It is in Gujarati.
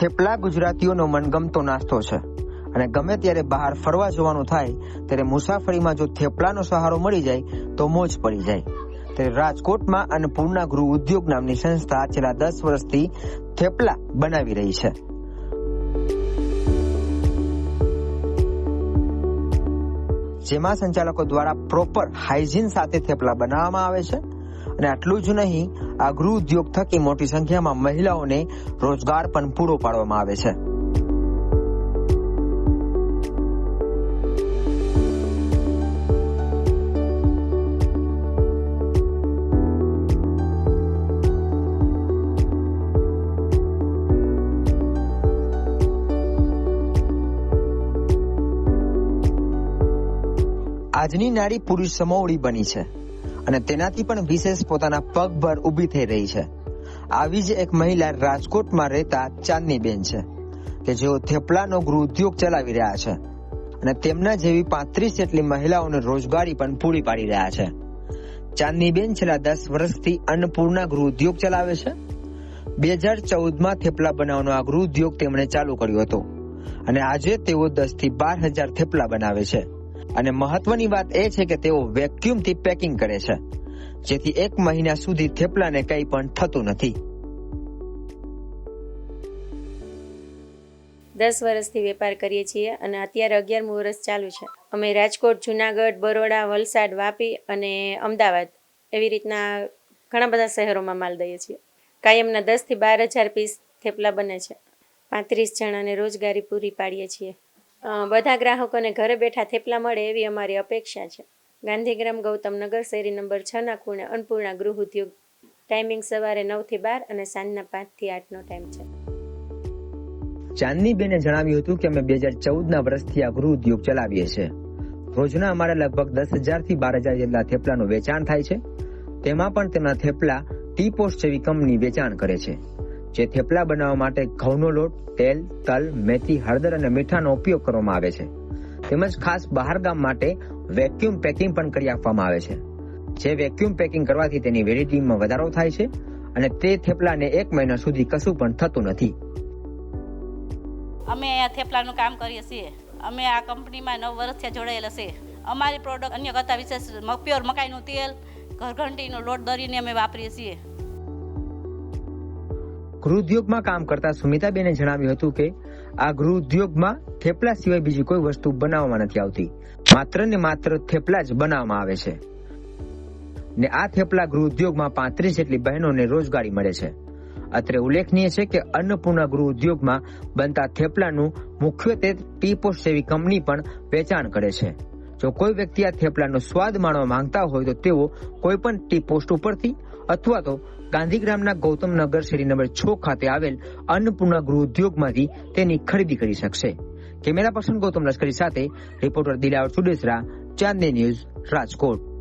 થેપલા ગુજરાતીઓનો મનગમતો નાસ્તો છે. અને ગમે ત્યારે બહાર ફરવા જવાનું થાય, ત્યારે મુસાફરીમાં જો થેપલાનો સહારો મળી જાય, તો મોજ પડી જાય. ત્યારે રાજકોટમાં અન્નપૂર્ણા ગૃહ ઉદ્યોગ નામની સંસ્થા છેલ્લા દસ વર્ષથી થેપલા બનાવી રહી છે. જેમાં સંચાલકો દ્વારા પ્રોપર હાઇજીન સાથે થેપલા બનાવવામાં આવે છે. અને આટલું જ નહીં, આ ગૃહ ઉદ્યોગ થકી મોટી સંખ્યામાં મહિલાઓને રોજગાર પણ પૂરો પાડવામાં આવે છે. આજની નારી પુરુષ સમોવડી બની છે. અને તેનાથી પણ વિશેષ પોતાના પગભર ઊભી થઈ રહી છે. આવી જ એક મહિલા રાજકોટમાં રહેતા ચાંદનીબેન છે, કે જેઓ થેપલાનો ગૃહ ઉદ્યોગ ચલાવી રહ્યા છે અને તેમના જેવી પાંત્રીસ જેટલી મહિલાઓને રોજગારી પણ પૂરી પાડી રહ્યા છે. ચાંદનીબેન છેલ્લા દસ વર્ષથી અન્નપૂર્ણા ગૃહ ઉદ્યોગ ચલાવે છે. બે હજાર ચૌદમાં થેપલા બનાવવાનો આ ગૃહ ઉદ્યોગ તેમણે ચાલુ કર્યો હતો અને આજે તેઓ દસથી બાર હજાર થેપલા બનાવે છે. અને મહત્વની વાત એ છે કે તેઓ વેક્યુમથી પેકિંગ કરે છે, જેથી એક મહિના સુધી થેપલાને કંઈ પણ થતું નથી. દસ વર્ષથી વેપાર કરીએ છીએ અને અત્યારે અગિયારમું વર્ષ ચાલુ છે. અમે રાજકોટ, જુનાગઢ, બરોડા, વલસાડ, વાપી અને અમદાવાદ એવી રીતના ઘણા બધા શહેરોમાં માલ દઈએ છીએ. કાયમના દસથી બાર હજાર પીસ થેપલા બને છે. પાંત્રીસ જણાને રોજગારી પૂરી પાડીએ છીએ. બધા ગ્રાહકોને ઘરે બેઠા થેપલા મળે એવી અમારી અપેક્ષા છે. ગાંધીગ્રામ ગૌતમનગર શેરી નંબર છ ના ખૂણે અન્નપૂર્ણા ગૃહ ઉદ્યોગ. ટાઈમિંગ સવારે નવથી બાર અને સાંજના પાંચથી આઠનો ટાઈમ છે. ચાંદનીબેને જણાવ્યું હતું કે અમે બે હજાર ચૌદના વર્ષથી આ ગૃહ ઉદ્યોગ ચલાવીએ છીએ. રોજના અમારે લગભગ દસ હજારથી બાર હજાર જેટલા થેપલાનું વેચાણ થાય છે. તેમાં પણ તેમના થેપલા ટી પોસ્ટ જેવી કંપની વેચાણ કરે છે. જે થેપલા બનાવવા માટે ઘઉંનો લોટ, તેલ, તલ, મેથી, હળદર અને મીઠાનો ઉપયોગ કરવામાં આવે છે. તેમજ ખાસ બહાર ગામ માટે વેક્યુમ પેકિંગ પણ કરી આપવામાં આવે છે. જે વેક્યુમ પેકિંગ કરવાથી તેની વેલિડિટીમાં વધારો થાય છે અને તે થેપલાને એક મહિના સુધી કશું પણ થતું નથી. અમે આ થેપલાનું કામ કરીએ છીએ. અમે આ કંપનીમાં નવ વર્ષથી જોડાયેલા છે અમારી પ્રોડક્ટ અન્ય કરતાં વિશેષ પ્યોર મકાઈનું તેલ, ઘરઘંટીનો લોટ દરીને અમે વાપરીએ છીએ. ગૃહ ઉદ્યોગમાં કામ કરતા સુમિતાબેને જણાવ્યું હતું કે આ ગૃહ ઉદ્યોગમાં થેપલા સિવાય બીજી કોઈ વસ્તુ બનાવવામાં નથી આવતી. માત્ર ને માત્ર થેપલા જ બનાવવામાં આવે છે. ને આ થેપલા ગૃહ ઉદ્યોગમાં પાંત્રીસ જેટલી બહેનોને રોજગારી મળે છે. અત્રે ઉલ્લેખનીય છે કે અન્નપૂર્ણા ગૃહ ઉદ્યોગમાં બનતા થેપલાનું મુખ્યત્વે ટી પોસ્ટ જેવી કંપની પણ વેચાણ કરે છે. જો કોઈ વ્યક્તિ આ થેપલાનો સ્વાદ માણવા માંગતા હોય તો તેઓ કોઈ પણ ટી પોસ્ટ ઉપરથી અથવા તો ગાંધીગ્રામના ગૌતમનગર શેરી નંબર છ ખાતે આવેલ અન્નપૂર્ણા ગૃહ ઉદ્યોગમાંથી તેની ખરીદી કરી શકશે. કેમેરા પર્સન ગૌતમ લશ્કરી સાથે રિપોર્ટર દિલાવર ચુડેસરા ચાંદની ન્યૂઝ રાજકોટ.